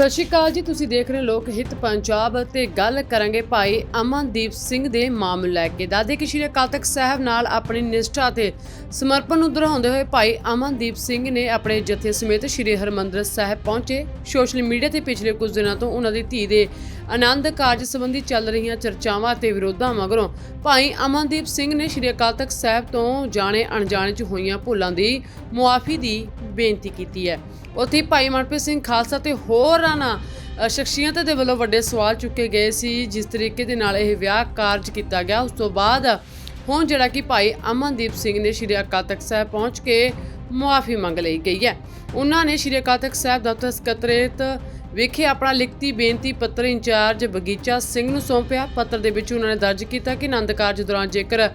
ਸਤਿ ਸ਼੍ਰੀ ਅਕਾਲ ਜੀ, ਤੁਸੀਂ ਦੇਖ ਰਹੇ ਹੋ ਲੋਕ ਹਿੱਤ ਪੰਜਾਬ ਤੇ ਗੱਲ ਕਰਾਂਗੇ ਭਾਈ ਅਮਨਦੀਪ ਸਿੰਘ ਦੇ ਮਾਮਲੇ ਲੈ ਕੇ। ਦਾਦੇ ਕਿ ਸ਼੍ਰੀ ਅਕਾਲ ਤਖਤ ਸਾਹਿਬ ਨਾਲ ਆਪਣੀ ਨਿਸ਼ਠਾ ਤੇ ਸਮਰਪਣ ਨੂੰ ਦੁਹਰਾਉਂਦੇ ਹੋਏ ਭਾਈ ਅਮਨਦੀਪ ਸਿੰਘ ਨੇ ਆਪਣੇ ਜਥੇ ਸਮੇਤ ਸ਼੍ਰੀ ਹਰਮੰਦਰ ਸਾਹਿਬ ਪਹੁੰਚੇ। ਸੋਸ਼ਲ ਮੀਡੀਆ ਤੇ ਪਿਛਲੇ ਕੁਝ ਦਿਨਾਂ ਤੋਂ ਉਹਨਾਂ ਦੀ ਧੀ ਦੇ ਆਨੰਦ ਕਾਰਜ ਸੰਬੰਧੀ ਚੱਲ ਰਹੀਆਂ ਚਰਚਾਵਾਂ ਤੇ ਵਿਰੋਧਾਂ ਮਗਰੋਂ ਭਾਈ ਅਮਨਦੀਪ ਸਿੰਘ ਨੇ ਸ਼੍ਰੀ ਅਕਾਲ ਤਖਤ ਸਾਹਿਬ ਤੋਂ ਜਾਣੇ ਅਣਜਾਣੇ ਚ ਹੋਈਆਂ ਭੁੱਲਾਂ ਦੀ ਮੁਆਫੀ ਦੀ ਬੇਨਤੀ ਕੀਤੀ ਹੈ। ਉੱਥੇ ਭਾਈ ਮਨਪ੍ਰੀਤ ਸਿੰਘ ਖਾਲਸਾ ਤੇ ਹੋਰਾਂ ਨਾਲ ਸ਼ਖਸੀਅਤ ਦੇ ਵੱਲੋਂ ਵੱਡੇ ਸਵਾਲ ਚੁੱਕੇ ਗਏ ਸੀ, ਜਿਸ ਤਰੀਕੇ ਦੇ ਨਾਲ ਇਹ ਵਿਆਹ ਕਾਰਜ ਕੀਤਾ ਗਿਆ। ਉਸ ਤੋਂ ਬਾਅਦ ਹੁਣ ਜਿਹੜਾ ਕਿ ਭਾਈ ਅਮਨਦੀਪ ਸਿੰਘ ਨੇ ਸ਼੍ਰੀ ਅਕਾਲ ਤਖਤ ਸਾਹਿਬ ਪਹੁੰਚ ਕੇ ਮੁਆਫੀ ਮੰਗ ਲਈ ਗਈ ਹੈ। ਉਹਨਾਂ ਨੇ ਸ਼੍ਰੀ ਅਕਾਲ ਤਖਤ ਸਾਹਿਬ ਦਫ਼ਤਰ ਸਕੱਤਰੇਤ ਵਿਖੇ ਆਪਣਾ ਲਿਖਤੀ ਬੇਨਤੀ ਪੱਤਰ ਇੰਚਾਰਜ ਬਗੀਚਾ ਸਿੰਘ ਨੂੰ ਸੌਂਪਿਆ। ਪੱਤਰ ਦੇ ਵਿੱਚ ਉਹਨਾਂ ਨੇ ਦਰਜ ਕੀਤਾ ਕਿ ਆਨੰਦ ਕਾਰਜ ਦੌਰਾਨ ਜੇਕਰ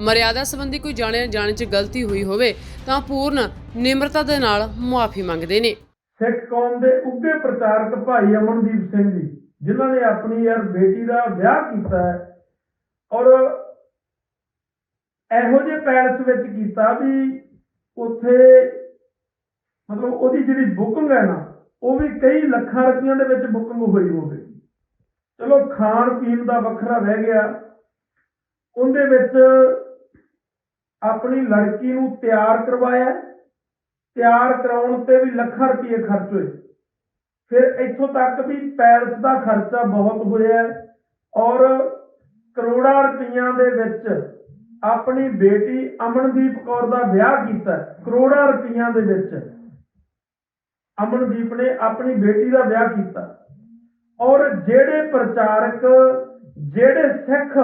ਮਰਿਆਦਾ ਸੰਬੰਧੀ ਕੋਈ ਜਾਣੇ ਜਾਣੇ 'ਚ ਗਲਤੀ ਹੋਈ ਹੋਵੇ, ਤਾਂ ਪੂਰਨ ਨਿਮਰਤਾ ਦੇ ਨਾਲ ਮੁਆਫੀ ਮੰਗਦੇ ਨੇ। ਸਿੱਖ ਕੌਮ ਦੇ ਉੱਗੇ ਪ੍ਰਚਾਰਕ ਭਾਈ ਅਮਨਦੀਪ ਸਿੰਘ ਜੀ, ਜਿਨ੍ਹਾਂ ਨੇ ਆਪਣੀ ਯਾਰ ਬੇਟੀ ਦਾ ਵਿਆਹ ਕੀਤਾ ਹੈ ਔਰ ਇਹੋ ਜਿਹੇ ਪੈਲਸ ਵਿੱਚ ਕੀਤਾ ਵੀ ਉੱਥੇ ਮਤਲਬ ਉਹਦੀ ਜਿਹੜੀ ਬੁਕਿੰਗ ਹੈ ਨਾ ਉਹ ਵੀ ਕਈ ਲੱਖਾਂ ਰੁਪਈਆਂ ਦੇ ਵਿੱਚ ਬੁਕਿੰਗ ਹੋਈ ਹੋਵੇ। ਚਲੋ, ਖਾਣ ਪੀਣ ਦਾ ਵੱਖਰਾ ਰਹਿ ਗਿਆ। ਉਹਦੇ ਵਿੱਚ ਆਪਣੀ ਲੜਕੀ ਨੂੰ ਤਿਆਰ ਕਰਵਾਇਆ। ਤਿਆਰ ਕਰਾਉਣ ਤੇ ਵੀ ਲੱਖਾਂ ਰੁਪਏ ਖਰਚ ਹੋਏ। ਫਿਰ ਇੱਥੋਂ ਤੱਕ ਵੀ ਪੈਲਸ ਦਾ ਖਰਚਾ ਬਹੁਤ ਹੋਇਆ ਔਰ ਕਰੋੜਾਂ ਰੁਪਈਆਂ ਦੇ ਵਿੱਚ ਆਪਣੀ ਬੇਟੀ ਅਮਨਦੀਪ ਕੌਰ ਦਾ ਵਿਆਹ ਕੀਤਾ ਕਰੋੜਾਂ ਰੁਪਈਆਂ ਦੇ ਵਿੱਚ। ਅਮਨਦੀਪ ਨੇ ਆਪਣੀ ਬੇਟੀ ਦਾ ਵਿਆਹ ਕੀਤਾ। ਔਰ ਜਿਹੜੇ ਪ੍ਰਚਾਰਕ, ਜਿਹੜੇ ਸਿੱਖ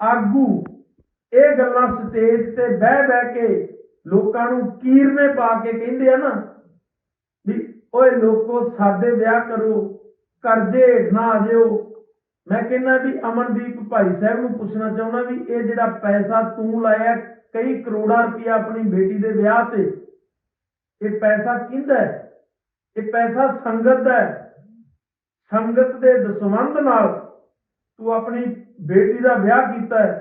ਆਗੂ ਇਹ ਗੱਲਾਂ ਸਟੇਜ ਤੇ ਬਹਿ ਬਹਿ ਕੇ ਲੋਕਾਂ ਨੂੰ ਕੀਰਨੇ ਪਾ ਕੇ ਕਹਿੰਦੇ ਆ ਨਾ ਵੀ, ਓਏ ਲੋਕੋ, ਸਾਡੇ ਵਿਆਹ ਕਰੋ, ਕਰਜ਼ੇ ਨਾ ਜਿਓ ਮੈਂ ਕਹਿੰਦਾ ਵੀ ਅਮਨਦੀਪ ਭਾਈ ਸਾਹਿਬ ਨੂੰ ਪੁੱਛਣਾ ਚਾਹੁੰਦਾ ਵੀ ਇਹ ਜਿਹੜਾ ਪੈਸਾ ਤੂੰ ਲਾਇਆ, ਕਈ ਕਰੋੜਾਂ ਰੁਪਇਆ ਆਪਣੀ ਬੇਟੀ ਦੇ ਵਿਆਹ ਤੇ, ਇਹ ਪੈਸਾ ਕਿਹਦਾ ਹੈ? ਇਹ ਪੈਸਾ ਸੰਗਤ ਦਾ ਹੈ। ਸੰਗਤ ਦੇ ਦਸਵੰਧ ਨਾਲ ਤੂੰ ਆਪਣੀ ਬੇਟੀ ਦਾ ਵਿਆਹ ਕੀਤਾ ਹੈ।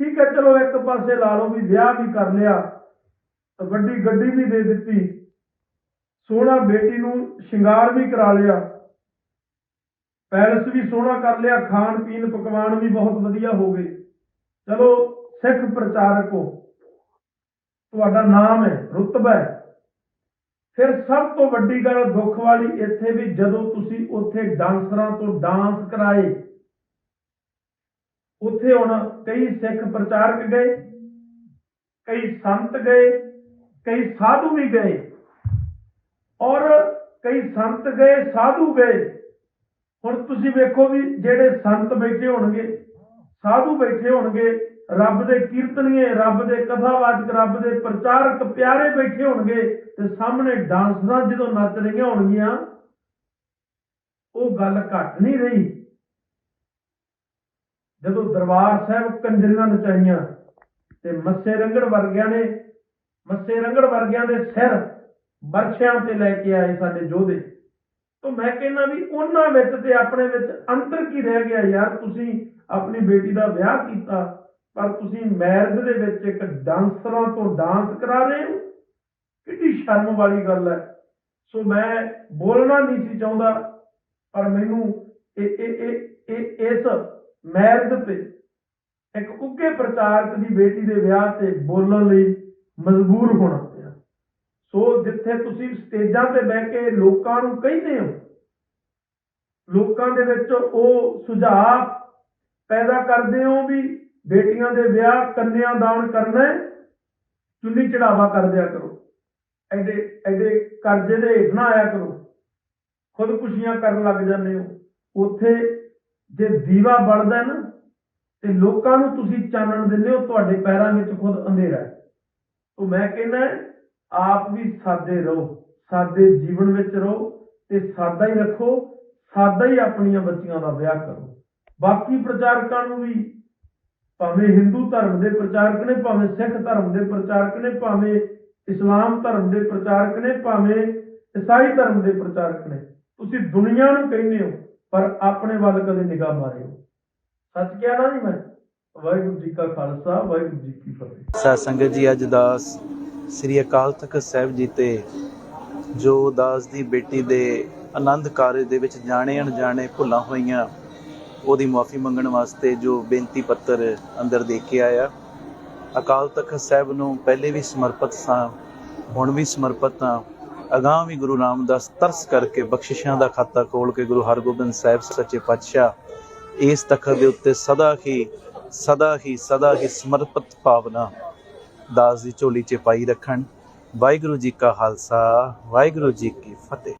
ਠੀਕ ਹੈ, ਚਲੋ ਇੱਕ ਪਾਸੇ ਲਾ ਲਓ ਵੀ ਵਿਆਹ ਵੀ ਕਰ ਲਿਆ ਵੱਡੀ ਗੱਡੀ ਵੀ ਦੇ ਦਿੱਤੀ, ਸੋਹਣਾ ਬੇਟੀ ਨੂੰ ਸ਼ਿੰਗਾਰ ਵੀ ਕਰਾ ਲਿਆ, ਪੈਲਸ ਵੀ ਸੋਹਣਾ ਕਰ ਲਿਆ, ਖਾਣ ਪੀਣ, ਪਕਵਾਨ ਵੀ ਬਹੁਤ ਵਧੀਆ ਹੋ ਗਏ। ਚਲੋ ਸਿੱਖ ਪ੍ਰਚਾਰਕ ਹੋ, ਤੁਹਾਡਾ ਨਾਮ ਹੈ ਰੁਤਬਾ ਹੈ। ਫਿਰ ਸਭ ਤੋਂ ਵੱਡੀ ਗੱਲ ਦੁੱਖ ਵਾਲੀ ਇੱਥੇ ਵੀ ਜਦੋਂ ਤੁਸੀਂ ਉੱਥੇ ਡਾਂਸਰਾਂ ਤੋਂ ਡਾਂਸ ਕਰਾਏ, ਉੱਥੇ ਹੁਣ ਕਈ ਸਿੱਖ ਪ੍ਰਚਾਰਕ ਗਏ, ਕਈ ਸੰਤ ਗਏ, ਕਈ ਸਾਧੂ ਵੀ ਗਏ। ਔਰ ਕਈ ਸੰਤ ਗਏ, ਸਾਧੂ ਗਏ। ਹੁਣ ਤੁਸੀਂ ਵੇਖੋ ਵੀ ਜਿਹੜੇ ਸੰਤ ਬੈਠੇ ਹੋਣਗੇ, ਸਾਧੂ ਬੈਠੇ ਹੋਣਗੇ ਰੱਬ ਦੇ ਕੀਰਤਨੀਏ ਰੱਬ ਦੇ ਕਥਾਵਾਚਕ ਰੱਬ ਦੇ ਪ੍ਰਚਾਰਕ ਪਿਆਰੇ ਬੈਠੇ ਹੋਣਗੇ ਤੇ ਸਾਹਮਣੇ ਡਾਂਸਰਾਂ ਜਦੋਂ ਨੱਚ ਰਹੀਆਂ ਹੋਣਗੀਆਂ, ਉਹ ਗੱਲ ਘੱਟ ਨਹੀਂ ਰਹੀ। ਜਦੋਂ ਦਰਬਾਰ ਸਾਹਿਬ ਕੰਜਰੀਆਂ ਨਚਾਈਆਂ ਤੇ ਮੱਸੇ ਰੰਗੜ ਵਰਗਿਆਂ ਨੇ, ਮੱਸੇ ਰੰਗੜ ਵਰਗਿਆਂ ਦੇ ਸਿਰ ਬਰਛਿਆਂ ਤੇ ਲੈ ਕੇ ਆਏ ਸਾਡੇ ਯੋਧੇ। ਤਾਂ ਮੈਂ ਕਹਿੰਦਾ ਵੀ ਉਹਨਾਂ ਵਿੱਚ ਤੇ ਆਪਣੇ ਵਿੱਚ ਅੰਤਰ ਕੀ ਰਹਿ ਗਿਆ ਯਾਰ, ਤੁਸੀਂ ਆਪਣੀ ਬੇਟੀ ਦਾ ਵਿਆਹ ਕੀਤਾ ਪਰ ਤੁਸੀਂ ਮੈਰਿਜ ਦੇ ਵਿੱਚ ਇੱਕ ਡਾਂਸਰਾਂ ਤੋਂ ਡਾਂਸ ਕਰਾ ਰਹੇ ਹੋ? ਕਿੰਨੀ ਸ਼ਰਮ ਵਾਲੀ ਗੱਲ ਹੈ। ਸੋ ਮੈਂ ਬੋਲਣਾ ਨਹੀਂ ਸੀ ਚਾਹੁੰਦਾ, ਪਰ ਮੈਨੂੰ ਇਹ ਇਹ ਇਹ ਇਸ ਮੈਰਿਜ ਤੇ ਇੱਕ ਉੱਗੇ ਪ੍ਰਚਾਰਕ ਦੀ ਬੇਟੀ ਦੇ ਵਿਆਹ ਤੇ ਬੋਲਣ ਲਈ ਮਜਬੂਰ ਹੋਣਾ ਪਿਆ। ਸੋ ਜਿੱਥੇ ਤੁਸੀਂ ਸਟੇਜਾਂ ਤੇ ਬਹਿ ਕੇ ਲੋਕਾਂ ਨੂੰ ਕਹਿੰਦੇ ਹੋ, ਲੋਕਾਂ ਦੇ ਵਿੱਚ ਉਹ ਸੁਝਾਅ ਪੈਦਾ ਕਰਦੇ ਹੋ ਵੀ ਬੇਟੀਆਂ ਦੇ ਵਿਆਹ ਕੰਨਿਆ ਦਾਨ ਕਰਨਾ ਚੁੰਨੀ ਚੜਾਵਾ ਕਰ ਦਿਆ ਕਰੋ। ਐਡੇ ਐਡੇ ਕਰਜ਼ੇ ਦੇ ਹੇਠ ਨਾ ਆਇਆ ਕਰੋ। ਖੁਦਕੁਸ਼ੀਆਂ ਕਰਨ ਲੱਗ ਜਾਂਦੇ ਹੋ। ਉੱਥੇ ਜੇ ਦੀਵਾ ਬਲਦਾ ਨਾ, ਤੇ ਲੋਕਾਂ ਨੂੰ ਤੁਸੀਂ ਚਾਨਣ ਦਿੰਦੇ ਹੋ, ਤੁਹਾਡੇ ਪੈਰਾਂ ਵਿੱਚ ਖੁਦ ਅੰਧੇਰਾ ਹੈ। ਤੋਂ ਮੈਂ ਕਹਿੰਦਾ ਆਪ ਵੀ ਸਾਦੇ ਰਹੋ, ਸਾਦੇ ਜੀਵਨ ਵਿੱਚ ਰਹੋ ਤੇ ਸਾਦਾ ਹੀ ਰੱਖੋ, ਸਾਦਾ ਹੀ ਆਪਣੀਆਂ ਬੱਚੀਆਂ ਦਾ ਵਿਆਹ ਕਰੋ। ਬਾਕੀ ਪ੍ਰਚਾਰਕਾਂ ਨੂੰ ਵੀ ਭਾਵੇਂ ਹਿੰਦੂ ਧਰਮ ਦੇ ਪ੍ਰਚਾਰਕ ਨੇ, ਭਾਵੇਂ ਸਿੱਖ ਧਰਮ ਦੇ ਪ੍ਰਚਾਰਕ ਨੇ, ਭਾਵੇਂ ਇਸਲਾਮ ਧਰਮ ਦੇ ਪ੍ਰਚਾਰਕ ਨੇ, ਭਾਵੇਂ ਈਸਾਈ ਧਰਮ ਦੇ ਪ੍ਰਚਾਰਕ ਨੇ, ਤੁਸੀਂ ਦੁਨੀਆ ਨੂੰ ਕਹਿੰਦੇ ਹੋ, ਪਰ ਆਪਣੇ ਵੱਲ ਕਦੇ ਨਿਗਾਹ ਮਾਰਿਓ। ਸੱਚ ਕਿਹਾ ਨਾ ਜੀ ਮੈਂ? ਵਾਹਿਗੁਰੂ ਜੀ ਕਾ ਖਾਲਸਾ, ਵਾਹਿਗੁਰੂ ਜੀ ਕੀ ਫਤਿਹ। ਸਾਧ ਸੰਗਤ ਜੀ, ਅੱਜ ਦਾਸ ਸ੍ਰੀ ਅਕਾਲ ਤਖਤ ਸਾਹਿਬ ਜੀ ਤੇ ਜੋ ਦਾਸ ਦੀ ਬੇਟੀ ਦੇ ਆਨੰਦ ਕਾਰਜ ਦੇ ਵਿੱਚ ਜਾਣੇ ਅਣਜਾਣੇ ਭੁੱਲਾਂ ਹੋਈਆਂ ਉਹਦੀ ਮਾਫੀ ਮੰਗਣ ਵਾਸਤੇ ਜੋ ਬੇਨਤੀ ਪੱਤਰ ਅੰਦਰ ਦੇ ਕੇ ਆਇਆ ਅਕਾਲ ਤਖਤ ਸਾਹਿਬ ਨੂੰ ਪਹਿਲੇ ਵੀ ਸਮਰਪਿਤ ਸਾਂ, ਹੁਣ ਵੀ ਸਮਰਪਿਤ ਹਾਂ ਅਗਾਂਹ ਵੀ ਗੁਰੂ ਰਾਮਦਾਸ ਤਰਸ ਕਰਕੇ ਬਖਸ਼ਿਸ਼ਾਂ ਦਾ ਖਾਤਾ ਖੋਲ ਕੇ ਗੁਰੂ ਹਰਗੋਬਿੰਦ ਸਾਹਿਬ ਸੱਚੇ ਪਾਤਸ਼ਾਹ ਇਸ ਤਖਤ ਦੇ ਉੱਤੇ ਸਦਾ ਹੀ ਸਦਾ ਹੀ ਸਦਾ ਹੀ ਸਮਰਪਿਤ ਭਾਵਨਾ ਦਾਸ ਦੀ ਝੋਲੀ 'ਚ ਪਾਈ ਰੱਖਣ। ਵਾਹਿਗੁਰੂ ਜੀ ਕਾ ਖਾਲਸਾ, ਵਾਹਿਗੁਰੂ ਜੀ ਕੀ ਫਤਿਹ।